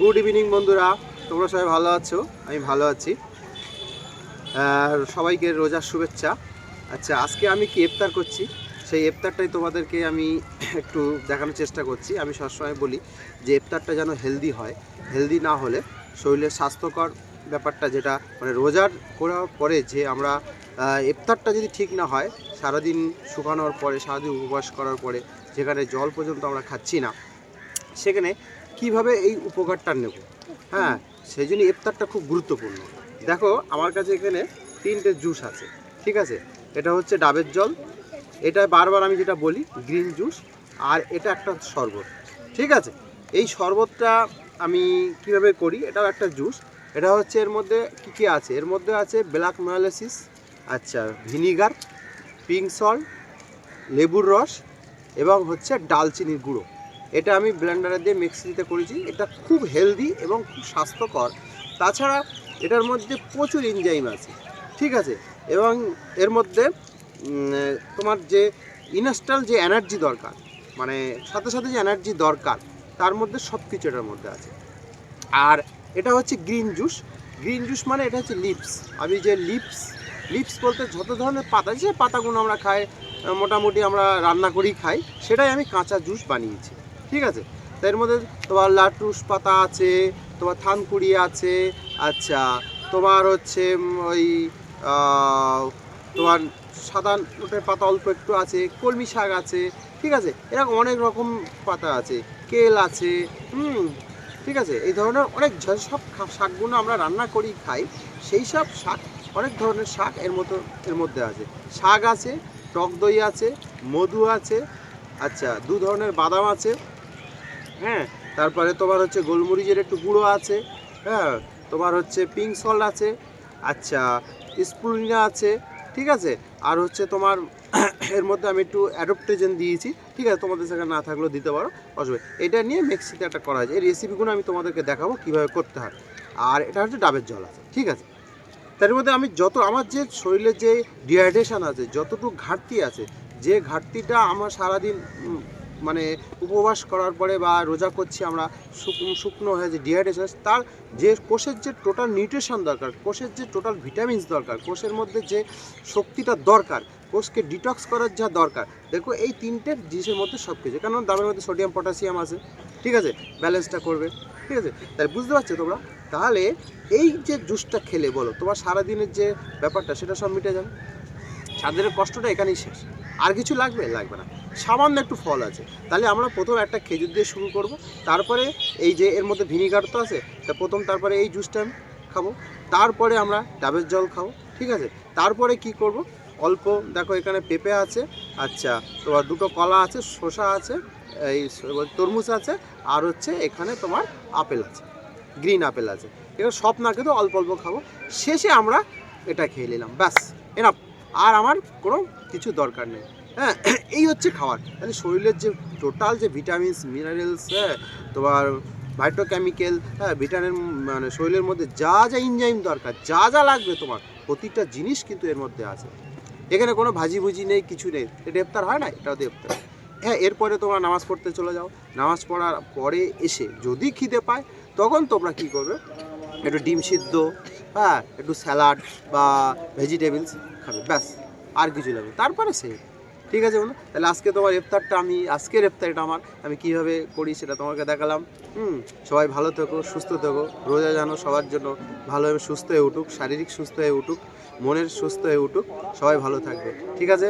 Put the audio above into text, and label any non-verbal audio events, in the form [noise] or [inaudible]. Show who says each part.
Speaker 1: Good evening বন্ধুরা, তোমরা সবাই ভালো আছো? আমি ভালো আছি। আর সবাইকে রোজার শুভেচ্ছা। আচ্ছা আজকে আমি কি ইফতার করছি? সেই ইফতারটাই তোমাদেরকে আমি [coughs] একটু দেখানোর চেষ্টা করছি। আমি সবসময় বলি যে ইফতারটা যেন হেলদি হয়, হেলদি না হলে শরীরের স্বাস্থ্যকর ব্যাপারটা যেটা মানে রোজার করার পরে যে আমরা ইফতারটা যদি ঠিক না হয়, সারাদিন শুকানোর পরে, সারাদিন উপবাস করার পরে, যেখানে জল পর্যন্ত আমরা খাচ্ছি না, সেখানে কীভাবে এই উপকারটা নেব? হ্যাঁ সেই জন্য ইফতারটা খুব গুরুত্বপূর্ণ। দেখো, আমার কাছে এখানে তিনটে জুস আছে, ঠিক আছে? এটা হচ্ছে ডাবের জল, এটা বারবার আমি যেটা বলি, গ্রিন জুস, আর এটা একটা শরবত, ঠিক আছে? এই শরবতটা আমি কীভাবে করি, এটাও একটা জুস। এটা হচ্ছে এর মধ্যে কী কী আছে? এর মধ্যে আছে ব্ল্যাক মায়োলাইসিস আচ্ছা ভিনিগার, পিঙ্ক সল্ট, লেবুর রস, এবং হচ্ছে ডালচিনির গুঁড়ো। এটা আমি ব্লেন্ডারে দিয়ে মিক্সিতে করেছি। এটা খুব হেলদি এবং খুব স্বাস্থ্যকর। তাছাড়া এটার মধ্যে প্রচুর এনজাইম আছে, ঠিক আছে? এবং এর মধ্যে তোমার যে ইনস্টাল যে এনার্জি দরকার মানে সাথে সাথে যে এনার্জি দরকার, তার মধ্যে সব কিছু এটার মধ্যে আছে। আর এটা হচ্ছে গ্রিন জুস গ্রিন জুস মানে এটা হচ্ছে লিপস আমি যে লিপস লিপস বলতে যত ধরনের পাতা, যে পাতাগুলো আমরা খাই, মোটামুটি আমরা রান্না করেই খাই, সেটাই আমি কাঁচা জুস বানিয়েছি। ঠিক আছে? তার মধ্যে তোমার লাটুস পাতা আছে, তোমার থানকুড়ি আছে আচ্ছা তোমার হচ্ছে ওই তোমার সাদা নোটের পাতা অল্প একটু আছে, কলমি শাক আছে, ঠিক আছে? এরকম অনেক রকম পাতা আছে, কেল আছে, হুম, ঠিক আছে? এই ধরনের অনেক সব শাকগুলো আমরা রান্না করি, খাই, সেই সব শাক, অনেক ধরনের শাক এর মতো, এর মধ্যে আছে। শাক আছে, টক দই আছে, মধু আছে আচ্ছা দু ধরনের বাদাম আছে হ্যাঁ তারপরে তোমার হচ্ছে গোলমরিচের একটু গুঁড়ো আছে হ্যাঁ তোমার হচ্ছে পিঙ্ক সল্ট আছে আচ্ছা স্প্রুলিনা আছে, ঠিক আছে? আর হচ্ছে তোমার [coughs] এর মধ্যে আমি একটু অ্যাডপ্টেজেন দিয়েছি, ঠিক আছে? তোমাদের সেখানে না থাকলেও দিতে পারো, অসুবিধা এটা নিয়ে মিক্সিতে একটা করা হয়েছে এই রেসিপিগুলো আমি তোমাদেরকে দেখাবো কীভাবে করতে হয়। আর এটা হচ্ছে ডাবের জল আছে, ঠিক আছে? তার মধ্যে আমি যত, আমার যে শরীরের যে ডিহাইড্রেশন আছে, যতটুকু ঘাটতি আছে, যে ঘাটতিটা আমার সারাদিন মানে উপবাস করার পরে বা রোজা করছি আমরা শুকনো হয়ে যে ডিহাইড্রেশন তার যে কোষের যে টোটাল নিউট্রিশন দরকার, কোষের যে টোটাল ভিটামিনস দরকার, কোষের মধ্যে যে শক্তিটা দরকার, কোষকে ডিটক্স করার যা দরকার, দেখো এই তিনটে জিনিসের মধ্যে সব কিছু কারণ দামের মধ্যে সোডিয়াম পটাশিয়াম আছে, ঠিক আছে? ব্যালেন্সটা করবে, ঠিক আছে? তাই বুঝতে পারছ তোমরা? তাহলে এই যে জুসটা খেলে বলো, তোমার সারাদিনের যে ব্যাপারটা, সেটা সব মিটে যাবে। সারাদিনের কষ্টটা এখানেই শেষ। আর কিছু লাগবে? লাগবে না। সামান্য একটু ফল আছে। তাহলে আমরা প্রথম একটা খেজুর দিয়ে শুরু করব। তারপরে এই যে এর মধ্যে ভিনিগার তো আছে, তা প্রথম তারপরে এই জুসটা আমি খাব। তারপরে আমরা ডাবের জল খাব, ঠিক আছে? তারপরে কি করব? অল্প, দেখো এখানে পেঁপে আছে আচ্ছা তোমার দুটো কলা আছে, শসা আছে, এই তরমুজ আছে, আর হচ্ছে এখানে তোমার আপেল আছে গ্রিন আপেল আছে। এবার সব না কিন্তু অল্প অল্প খাব। শেষে আমরা এটা খেয়ে নিলাম, ব্যাস এনাফ আর আমার কোনো কিছু দরকার নেই। হ্যাঁ [clears throat] এই হচ্ছে খাবার। তাহলে শরীরের যে টোটাল যে ভিটামিনস মিনারেলস হ্যাঁ তোমার ভাইটোকেমিক্যাল হ্যাঁ ভিটামিন মানে শরীরের মধ্যে যা যা ইনজাইম দরকার, যা যা লাগবে তোমার, প্রতিটা জিনিস কিন্তু এর মধ্যে আছে। এখানে কোনো ভাজি ভুজি নেই, কিছু নেই। এটা ইফতার হয় না? এটাও দিয়ে ইফতার। হ্যাঁ এরপরে তোমরা নামাজ পড়তে চলে যাও। নামাজ পড়ার পরে এসে যদি খিদে পায়, তখন তোমরা কি করবে? একটু ডিম সিদ্ধ হ্যাঁ একটু স্যালাড বা ভেজিটেবলস খাবে, ব্যাস, আর কিছু লাগবে তারপরে সে ঠিক আছে বন্ধু? তাহলে আজকে তোমার রেফতারটা আমি, আজকের রেফতারটা আমার, আমি কীভাবে করি সেটা তোমাকে দেখালাম। হুম? সবাই ভালো থেকো, সুস্থ থেকো, রোজা জানো সবার জন্য ভালোভাবে সুস্থ হয়ে উঠুক, শারীরিক সুস্থ হয়ে উঠুক, মনের সুস্থ হয়ে উঠুক, সবাই ভালো থাকবে, ঠিক আছে?